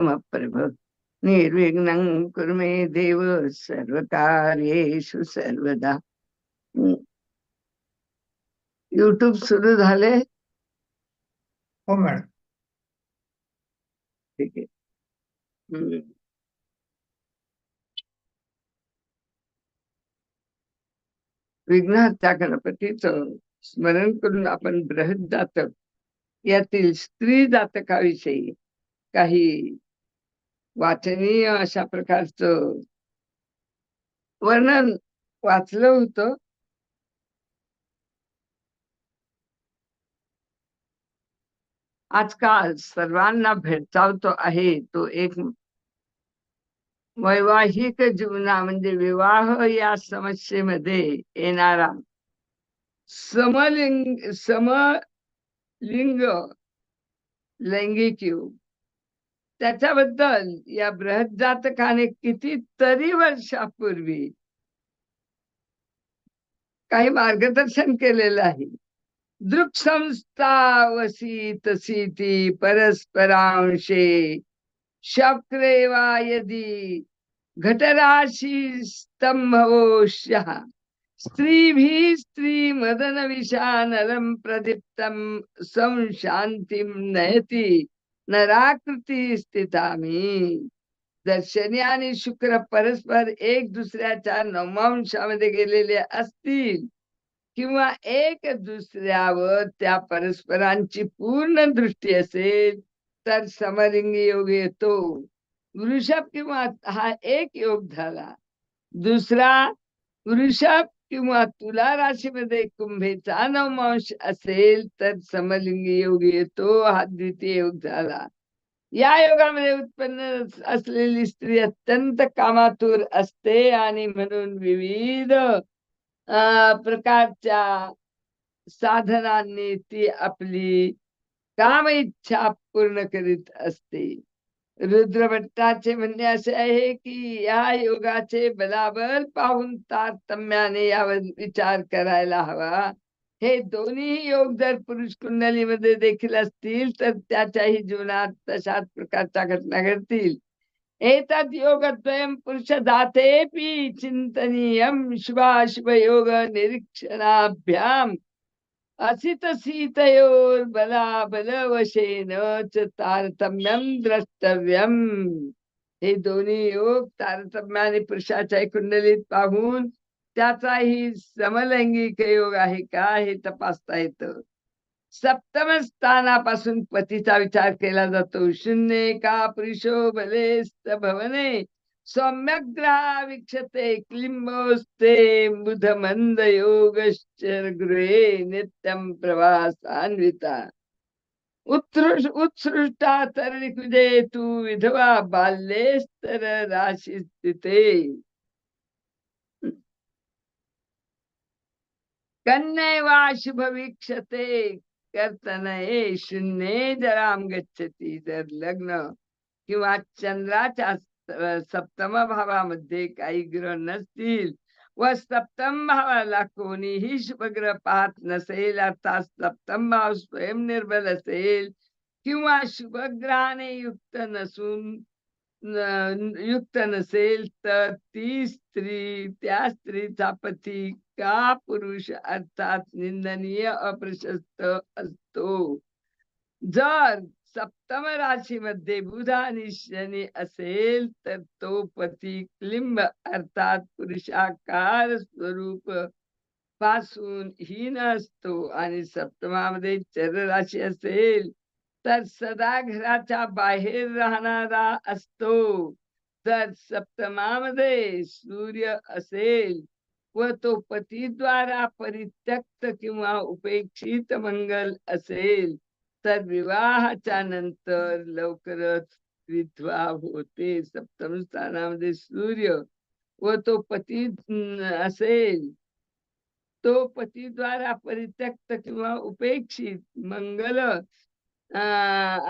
प्रभ निर्विघ्नं कुरु मे देव सर्वकार्येषु सर्वदा युट्यूब सुरू झाले? हो मॅडम. ठीक आहे. विघ्नहर्ता गणपतीचं स्मरण करून आपण बृहत जातक. यातील स्त्री जातकाविषयी काही वाचनीय अशा प्रकारचं वर्णन वाचलं होतं. आजकाल सर्वांना भेडसावतो आहे तो एक वैवाहिक जीवना म्हणजे विवाह या समस्येमध्ये येणारा समलिंग समलिंग लैंगिक योग त्याच्याबद्दल या बृहजातकाने कितीतरी वर्षापूर्वी काही मार्गदर्शन केलेलं आहे. दृक् संस्था वसी तसी ती परस्परांशे शक्रेवा यदी यदि घटराशी स्तंभवोष्य स्त्रीभिः स्त्री मदन विषानरं प्रदीप्तम संशांतिम नयती। नराकृती स्थितामी दर्शनी आणि शुक्र परस्पर एक दुसऱ्याच्या नवमांशामध्ये गेलेले असतील किंवा एक दुसऱ्यावर त्या परस्परांची पूर्ण दृष्टी असेल तर समलिंगी योग येतो. वृषभ किंवा हा एक योग झाला. दुसरा वृषभ किंवा तुला राशीमध्ये कुंभेचा नवमांश असेल तर समलिंगी योग येतो. हा द्वितीय योग झाला. या योगामध्ये उत्पन्न असलेली स्त्री अत्यंत कामातूर असते आणि म्हणून विविध प्रकारच्या साधनांनी ती आपली काम इच्छा पूर्ण करीत असते. रुद्रभट्टाचे म्हणणे असे आहे की या योगाचे बलाबल पाहून तारतम्याने यावर विचार करायला हवा. हे दोन्ही योग जर पुरुष कुंडलीमध्ये देखील असतील तर त्याच्याही जीवनात तशाच प्रकारच्या घटना घडतील. एतद योगद्वयं पुरुष दातेपि चिंतनीयम शुभाशुभ योग निरीक्षणाभ्याम. असित सीतयोर बला बलवशेन च तारतम्यम द्रष्टव्यम। हे दोन्ही योग तारतम्याने पुरुषाच्या कुंडलीत पाहून त्याचाही समलैंगिक योग आहे का हे तपासता येतं. सप्तम स्थानापासून पतीचा विचार केला जातो. शून्य का पुरुषो भले भवने सौम्यग्रहा वीक्षते क्लिंबोस्ते बुध मंद योगश्चर नित्यं प्रवासान्विता। उत्सृष उत्सृष्टा तरणिकुजे तु विधवा बाल्येस्तर राशि स्थिते कन्यवा शुभ वीक्षते कर्तनये शून्ये जराम गच्छति जर लग्न किंवा चंद्राच्या सप्तम भावामध्ये काही ग्रह नसतील. व सप्तम भावाला कोणीही शुभग्रह पाहत नसेल अर्थात सप्तम भाव स्वयं निर्बल असेल किंवा शुभग्रहाने युक्त नसून युक्त नसेल तर ती स्त्री त्या स्त्रीचा पती का पुरुष अर्थात निंदनीय अप्रशस्त असतो. जर सप्तम राशीमध्ये बुध आणि शनी असेल तर तो पती क्लिंब अर्थात पुरुषाकार स्वरूपपासून हीन असतो. आणि सप्तमामध्ये चर राशी असेल तर सदा घराच्या बाहेर राहणारा असतो. तर सप्तमामध्ये सूर्य असेल व तो पतीद्वारा परित्यक्त किंवा उपेक्षित मंगल असेल तर विवाहाच्या नंतर लवकरच विधवा होते. सप्तम स्थानामध्ये सूर्य व तो पती असेल. तो पतीद्वारा परित्यक्त किंवा उपेक्षित मंगल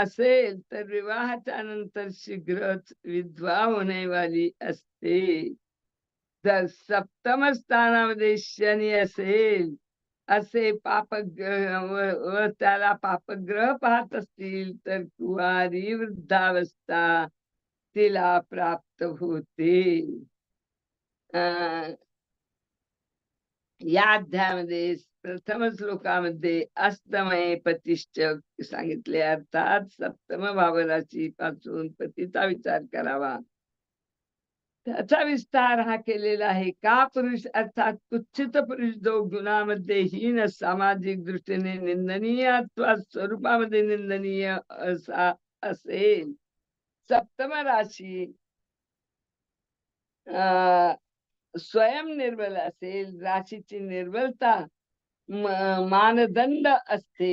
असेल तर विवाहाच्या नंतर शीघ्रच विधवा होण्यावाली असते. जर सप्तम स्थानामध्ये शनी असेल असे पापग्रह व त्याला पापग्रह पाहत असतील तर कुवारी वृद्धावस्था तिला प्राप्त होते. अं, या अध्यायामध्ये प्रथम श्लोकामध्ये अस्तमय पतिश्च सांगितले. अर्थात सप्तम भावराशी पासून पतीचा विचार करावा. त्याचा विस्तार हा केलेला आहे. का पुरुष अर्थात कुच्छित पुरुष जो गुणामध्ये हीन सामाजिक दृष्टीने निंदनीय अथवा स्वरूपामध्ये निंदनीय असा असेल. सप्तम राशी अं, स्वयं निर्बल असेल. राशीची निर्बलता मानदंड असते.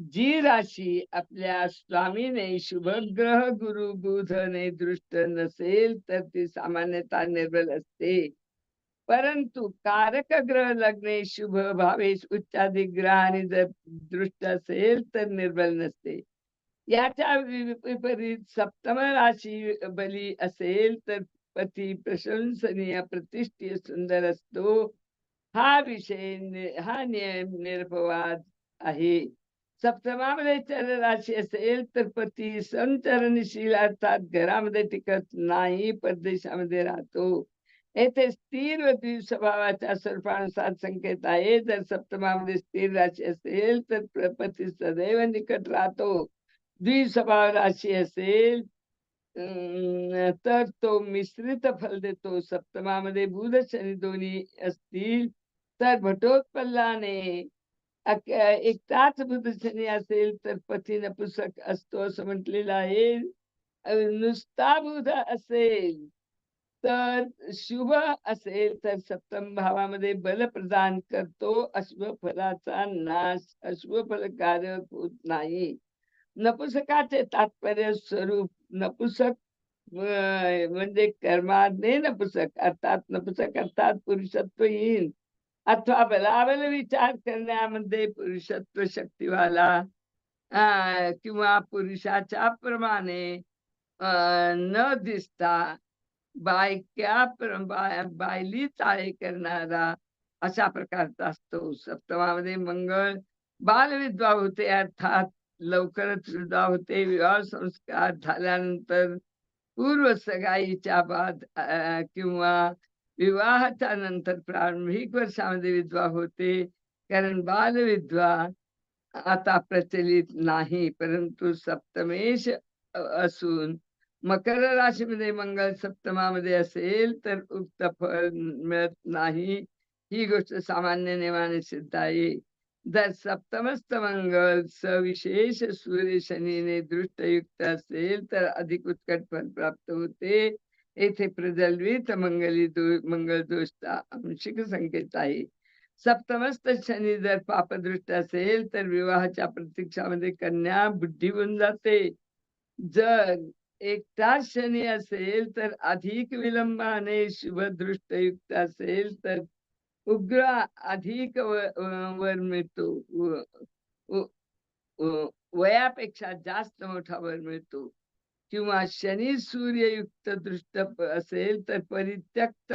जी राशी आपल्या स्वामीने शुभग्रह गुरु बुधने दृष्ट नसेल तर ती सामान्यतः निर्बल असते. परंतु कारक ग्रह लग्ने शुभ भावेश उच्चाधिक ग्रहाने जर दृष्ट असेल तर निर्बल नसते. याच्या विपरीत सप्तम राशी बली असेल तर पती प्रशंसनीय प्रतिष्ठीय सुंदर असतो. हा विषय हा नियम निरपवाद आहे. सप्तमामध्ये चर राशी असेल तर पती संचरणशील अर्थात घरामध्ये टिकत नाही परदेशामध्ये राहतो येथे स्थिर व द्विस्वभावाच्या स्वरूपानुसार संकेत आहे जर सप्तमामध्ये स्थिर राशी असेल तर पती सदैव निकट राहतो द्विस्वभाव राशी असेल अं, तर तो मिश्रित फल देतो सप्तमामध्ये बुध शनी दोन्ही असतील तर भटोत्पल्लाने एकटाच प्रदर्शनी असेल तर पती नपुसक असतो असं म्हटलेलं आहे. नुसता बुध असेल तर शुभ असेल तर सप्तम भावामध्ये बल प्रदान करतो. अश्व फलाचा नाश अश्व फलकारक होत नाही. नपुसकाचे तात्पर्य स्वरूप नपुसक म्हणजे कर्माने नपुसक अर्थात नपुसक अर्थात पुरुषत्वहीन अथवा बलाबल विचार करण्यामध्ये पुरुषत्व शक्तीवाला अं, किंवा पुरुषाच्या प्रमाणे अं, न दिसता बायक्या बायली चाळे करणारा अशा प्रकारचा असतो सप्तमामध्ये मंगळ बालविधवा होते अर्थात लवकरच विधवा होते. विवाह संस्कार झाल्यानंतर पूर्व सगाईच्या बाद किंवा विवाहाच्या नंतर प्रारंभिक वर्षामध्ये विधवा होते. कारण बालविधवा आता प्रचलित नाही परंतु सप्तमेश असून मकर राशीमध्ये मंगल सप्तमामध्ये असेल तर उक्त फळ मिळत नाही. ही गोष्ट सामान्य नियमाने सिद्ध आहे. जर सप्तमस्त मंगल सविशेष सूर्य शनीने दृष्टयुक्त असेल तर अधिक उत्कट फल प्राप्त होते. येथे प्रजल्वित मंगली दो मंगळ आंशिक संकेत आहे. सप्तमस्त शनी जर पापदृष्ट असेल तर विवाहाच्या प्रतीक्षामध्ये कन्या बुद्धी होऊन जाते. जर एकटाच शनी असेल तर अधिक विलंबाने शुभदृष्टयुक्त असेल तर उग्र अधिक वर मिळतो. वयापेक्षा जास्त मोठा वर मिळतो. किंवा शनी सूर्ययुक्त दृष्ट असेल तर परित्यक्त.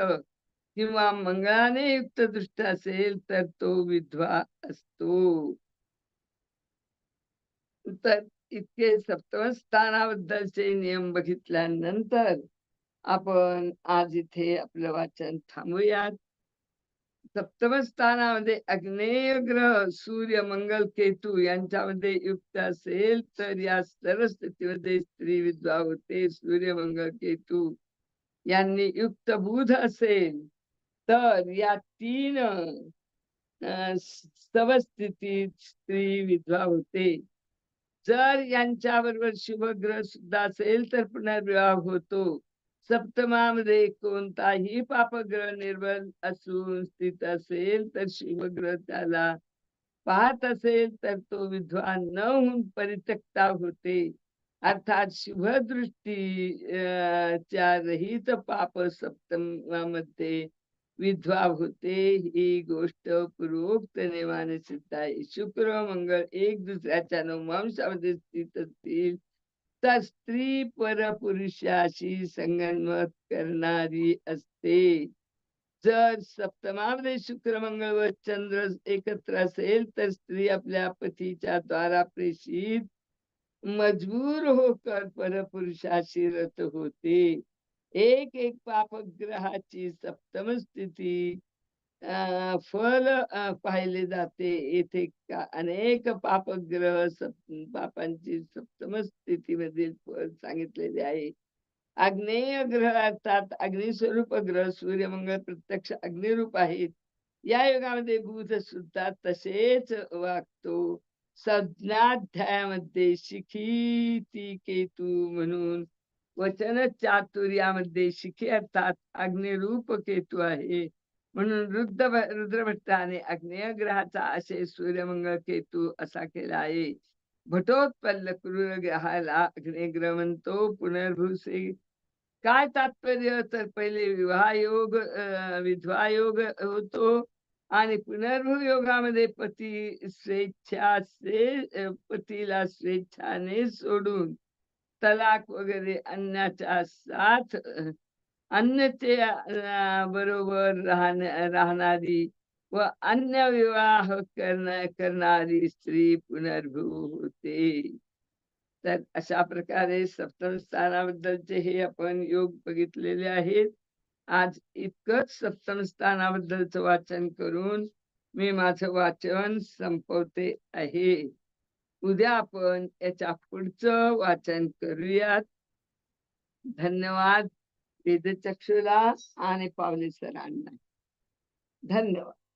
किंवा मंगळाने युक्त दृष्ट असेल तर तो विधवा असतो. तर इतके सप्तम स्थानाबद्दलचे नियम बघितल्यानंतर आपण आज इथे आपलं वाचन थांबूयात. सप्तम स्थानामध्ये अग्नेय ग्रह सूर्य मंगल केतू यांच्यामध्ये युक्त असेल तर या सर्व स्थितीमध्ये स्त्री विधवा होते सूर्य मंगल केतू यांनी युक्त बुध असेल तर या तीन अं, स्त्री विधवा होते. जर यांच्याबरोबर शुभग्रह सुद्धा असेल तर पुनर्विवाह होतो. सप्तमामध्ये कोणताही पापग्रह निर्बल असून स्थित असेल तर शिवग्रह त्याला पाहत असेल तर तो विधवा न होऊन परित्यक्ता होते. अर्थात शुभदृष्टी च्या रहित पाप सप्तमामध्ये विधवा होते. ही गोष्ट पूर्वोक्त नेमाने सिद्ध आहे. शुक्र मंगळ एक दुसऱ्याच्या नवमांशामध्ये स्थित असतील. तर स्त्री परपुरुषाशी संगनमत करणारी असते. जर सप्तमामध्ये शुक्र मंगळ व चंद्र एकत्र असेल तर स्त्री आपल्या पतीच्या द्वारा प्रेषित मजबूर होकर परपुरुषाशी रत होते. एक एक पापग्रहाची सप्तम स्थिती फल पाहिले जाते. येथे अनेक पापग्रह पापांची सप्तम स्थितीमधील फल सांगितलेले आहे. आग्नेय ग्रह अर्थात अग्निस्वरूप ग्रह सूर्यमंगळ प्रत्यक्ष अग्निरूप आहेत. या युगामध्ये बुध सुद्धा तसेच वागतो. संज्ञाध्यायामध्ये शिखी ती केतू म्हणून. वचन चातुर्यामध्ये शिखी अर्थात अग्निरूप केतू आहे. म्हणून रुद्र रुद्रभट्टाने अग्नेय ग्रहाचा आशय सूर्यमंगळ केतू असा केला आहे. भटोत्पल्ल क्रूर ग्रहाला अग्निग्रह म्हणतो पुनर्भूसे काय तात्पर्य? तर पहिले विवाह योग विधवा योग होतो आणि पुनर्भू योगामध्ये पती स्वेच्छाचे पतीला स्वेच्छाने सोडून तलाक वगैरे अन्याच्या साथ अन्य ते बरोबर राहण्या राहणारी व अन्य विवाह करण करणारी स्त्री पुनर्भू होते तर अशा प्रकारे सप्तम स्थानाबद्दलचे हे आपण योग बघितलेले आहेत. आज इतकंच सप्तम स्थानाबद्दलचं वाचन करून मी माझं वाचन संपवते आहे. उद्या आपण याच्या पुढचं वाचन करूयात. धन्यवाद. वेदचक्षुला आणि पावले सरांना धन्यवाद.